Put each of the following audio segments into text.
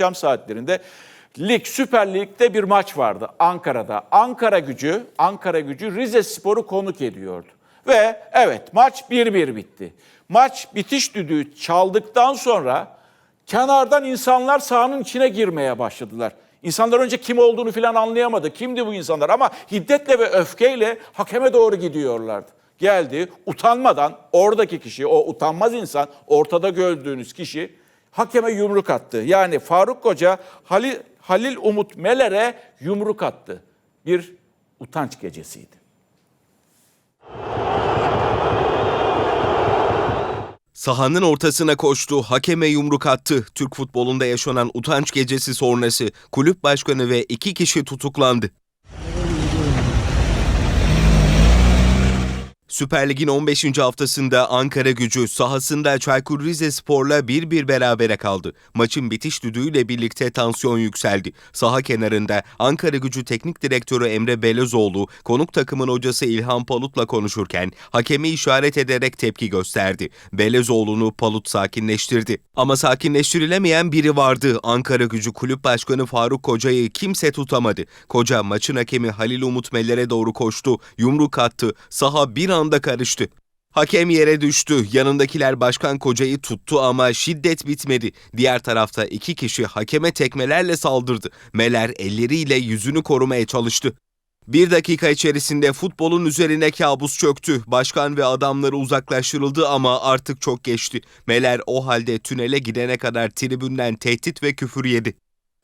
akşam saatlerinde Lig, Süper Lig'de bir maç vardı Ankara'da. Ankara gücü, Ankara gücü Rize Spor'u konuk ediyordu. Ve evet maç 1-1 bitti. Maç bitiş düdüğü çaldıktan sonra kenardan insanlar sahanın içine girmeye başladılar. İnsanlar önce kim olduğunu falan anlayamadı. Kimdi bu insanlar ama hiddetle ve öfkeyle hakeme doğru gidiyorlardı. Geldi utanmadan oradaki kişi, o utanmaz insan, ortada gördüğünüz kişi hakeme yumruk attı. Yani Faruk Koca Halil, Halil Umut Meler'e yumruk attı. Bir utanç gecesiydi. Sahanın ortasına koştu, hakeme yumruk attı. Türk futbolunda yaşanan utanç gecesi sonrası kulüp başkanı ve iki kişi tutuklandı. Süper Lig'in 15. haftasında Ankara gücü sahasında Çaykur Rizespor'la 1-1 berabere kaldı. Maçın bitiş düdüğüyle birlikte tansiyon yükseldi. Saha kenarında Ankara gücü teknik direktörü Emre Belözoğlu konuk takımın hocası İlhan Palut'la konuşurken hakemi işaret ederek tepki gösterdi. Belözoğlu'nu Palut sakinleştirdi. Ama sakinleştirilemeyen biri vardı. Ankara gücü kulüp başkanı Faruk Koca'yı kimse tutamadı. Koca maçın hakemi Halil Umut Meller'e doğru koştu, yumruk attı. Saha bir anda karıştı. Hakem yere düştü. Yanındakiler başkan kocayı tuttu ama şiddet bitmedi. Diğer tarafta iki kişi hakeme tekmelerle saldırdı. Meler elleriyle yüzünü korumaya çalıştı. Bir dakika içerisinde futbolun üzerine kabus çöktü. Başkan ve adamları uzaklaştırıldı ama artık çok geçti. Meler o halde tünele gidene kadar tribünden tehdit ve küfür yedi.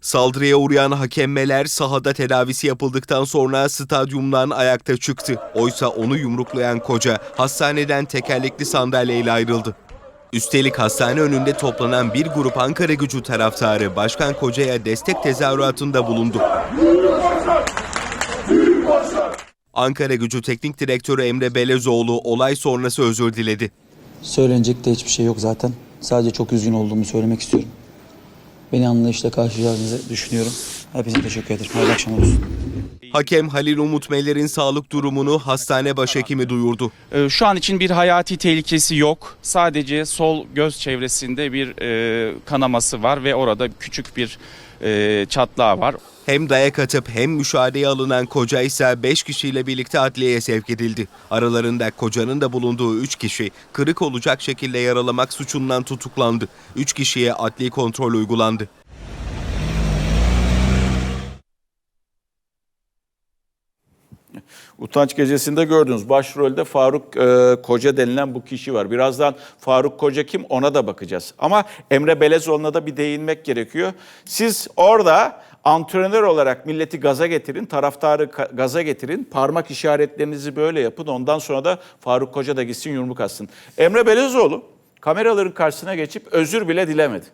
Saldırıya uğrayan hakemmeler sahada tedavisi yapıldıktan sonra stadyumdan ayakta çıktı. Oysa onu yumruklayan koca hastaneden tekerlekli sandalyeyle ayrıldı. Üstelik hastane önünde toplanan bir grup Ankara gücü taraftarı Başkan Koca'ya destek tezahüratında bulundu. Ankara gücü teknik direktörü Emre Belezoğlu olay sonrası özür diledi. Söylenecek de hiçbir şey yok zaten. Sadece çok üzgün olduğumu söylemek istiyorum. Beni anlayışla karşılayacağınızı düşünüyorum. Hepinize teşekkür ederim. Hayırlı akşamlar olsun. Hakem Halil Umut Meler'in sağlık durumunu hastane başhekimi duyurdu. Ee, Şu an için bir hayati tehlikesi yok. Sadece sol göz çevresinde bir e, kanaması var ve orada küçük bir e, çatlağı var. Hem dayak atıp hem müşahedeye alınan koca ise 5 kişiyle birlikte adliyeye sevk edildi. Aralarında kocanın da bulunduğu 3 kişi kırık olacak şekilde yaralamak suçundan tutuklandı. 3 kişiye adli kontrol uygulandı. Utanç gecesinde gördünüz. Başrolde Faruk e, Koca denilen bu kişi var. Birazdan Faruk Koca kim ona da bakacağız. Ama Emre Belezoğlu'na da bir değinmek gerekiyor. Siz orada antrenör olarak milleti gaza getirin, taraftarı gaza getirin. Parmak işaretlerinizi böyle yapın. Ondan sonra da Faruk Koca da gitsin yumruk atsın. Emre Belezoğlu kameraların karşısına geçip özür bile dilemedi.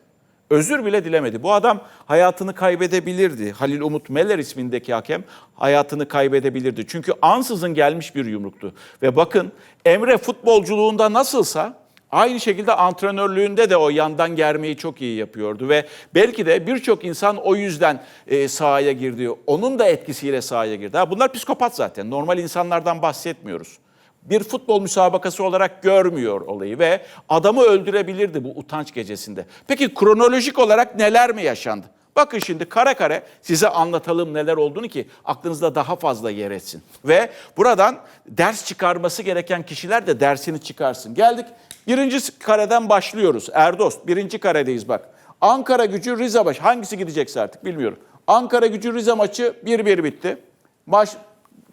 Özür bile dilemedi. Bu adam hayatını kaybedebilirdi. Halil Umut Meler ismindeki hakem hayatını kaybedebilirdi. Çünkü ansızın gelmiş bir yumruktu. Ve bakın Emre futbolculuğunda nasılsa aynı şekilde antrenörlüğünde de o yandan germeyi çok iyi yapıyordu. Ve belki de birçok insan o yüzden e, sahaya girdi. Onun da etkisiyle sahaya girdi. Ha, bunlar psikopat zaten. Normal insanlardan bahsetmiyoruz bir futbol müsabakası olarak görmüyor olayı ve adamı öldürebilirdi bu utanç gecesinde. Peki kronolojik olarak neler mi yaşandı? Bakın şimdi kare kare size anlatalım neler olduğunu ki aklınızda daha fazla yer etsin. Ve buradan ders çıkarması gereken kişiler de dersini çıkarsın. Geldik birinci kareden başlıyoruz. Erdost birinci karedeyiz bak. Ankara gücü Rize baş. Hangisi gidecekse artık bilmiyorum. Ankara gücü Rize maçı 1-1 bitti. Maç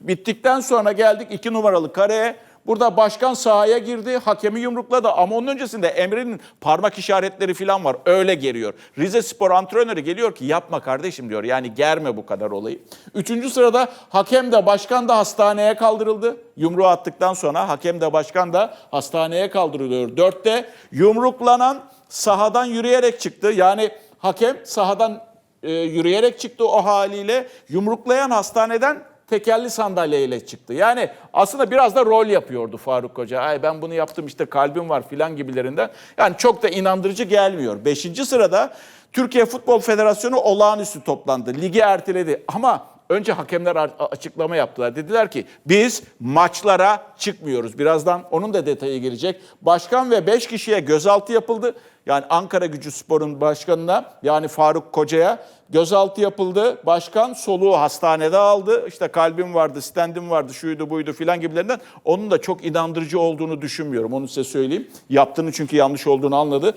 Bittikten sonra geldik iki numaralı kareye. Burada başkan sahaya girdi, hakemi yumrukladı ama onun öncesinde Emre'nin parmak işaretleri falan var. Öyle geliyor. Rize Spor antrenörü geliyor ki yapma kardeşim diyor. Yani germe bu kadar olayı. Üçüncü sırada hakem de başkan da hastaneye kaldırıldı. Yumruğu attıktan sonra hakem de başkan da hastaneye kaldırılıyor. Dörtte yumruklanan sahadan yürüyerek çıktı. Yani hakem sahadan e, yürüyerek çıktı o haliyle. Yumruklayan hastaneden tekerli sandalyeyle çıktı. Yani aslında biraz da rol yapıyordu Faruk Hoca. Ay ben bunu yaptım işte kalbim var filan gibilerinden. Yani çok da inandırıcı gelmiyor. Beşinci sırada Türkiye Futbol Federasyonu olağanüstü toplandı. Ligi erteledi ama önce hakemler açıklama yaptılar. Dediler ki biz maçlara çıkmıyoruz. Birazdan onun da detayı gelecek. Başkan ve beş kişiye gözaltı yapıldı. Yani Ankara Gücü Spor'un başkanına yani Faruk Koca'ya gözaltı yapıldı. Başkan soluğu hastanede aldı. İşte kalbim vardı, stendim vardı, şuydu buydu filan gibilerinden. Onun da çok inandırıcı olduğunu düşünmüyorum. Onu size söyleyeyim. Yaptığını çünkü yanlış olduğunu anladı.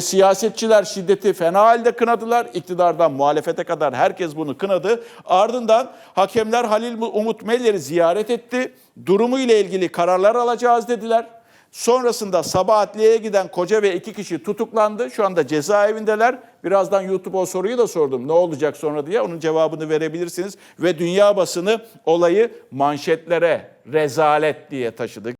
Siyasetçiler şiddeti fena halde kınadılar. İktidardan muhalefete kadar herkes bunu kınadı. Ardından hakemler Halil Umut Meller'i ziyaret etti. Durumu ile ilgili kararlar alacağız dediler. Sonrasında sabah adliyeye giden koca ve iki kişi tutuklandı. Şu anda cezaevindeler. Birazdan YouTube o soruyu da sordum. Ne olacak sonra diye onun cevabını verebilirsiniz. Ve dünya basını olayı manşetlere rezalet diye taşıdı.